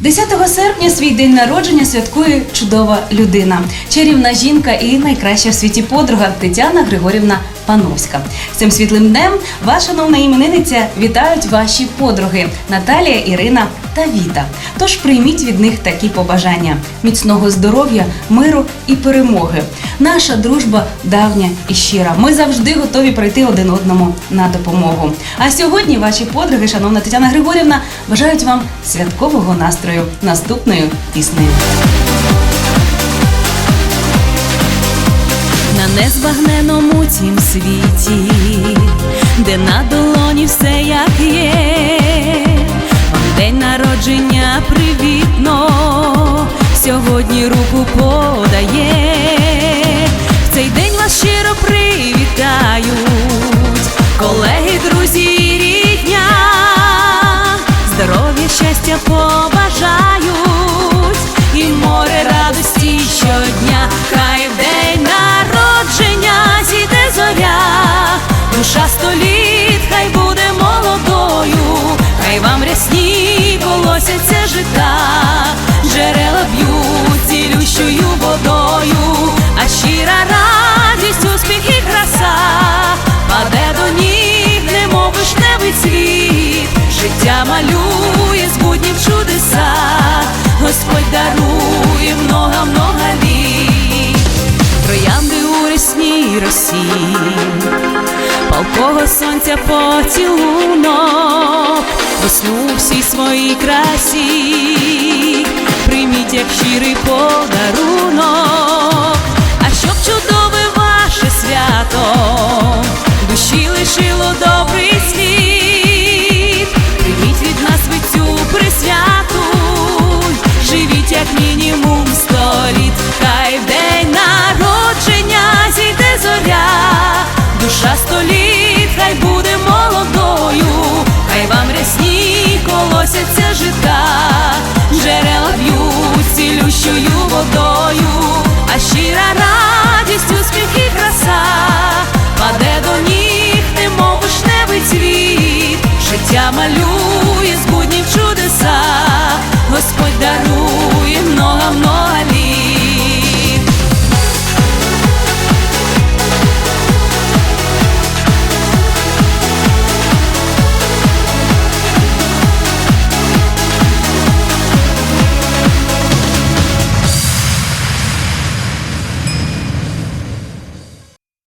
10 серпня свій день народження святкує чудова людина, чарівна жінка і найкраща в світі подруга Тетяна Григорівна Пановська. Цим світлим днем ваша шановна іменинниця вітають ваші подруги Наталія, Ірина та Віта. Тож прийміть від них такі побажання: міцного здоров'я, миру і перемоги. Наша дружба давня і щира. Ми завжди готові прийти один одному на допомогу. А сьогодні ваші подруги, шановна Тетяна Григорівна, бажають вам святкового настрою наступною піснею. на незбагненому цім світі, де на долоні все як є, день народження привітно, сьогодні руку подає, в цей день вас щиро привітають, колеги, друзі і рідня, здоров'я, щастя життя малює з буднів чудеса, Господь дарує много-много літ, троянди у рясній росі, палкого сонця поцілунок, весну всій своїй красі, прийміть як щирий подарунок, а щоб чудове ваше свято, душі лишило добрий б'ють водою, а щира радість, успіх і краса, паде до ніг, немов вишневий цвіт, життя малює з буднів чудеса, Господь дарує много-много літ.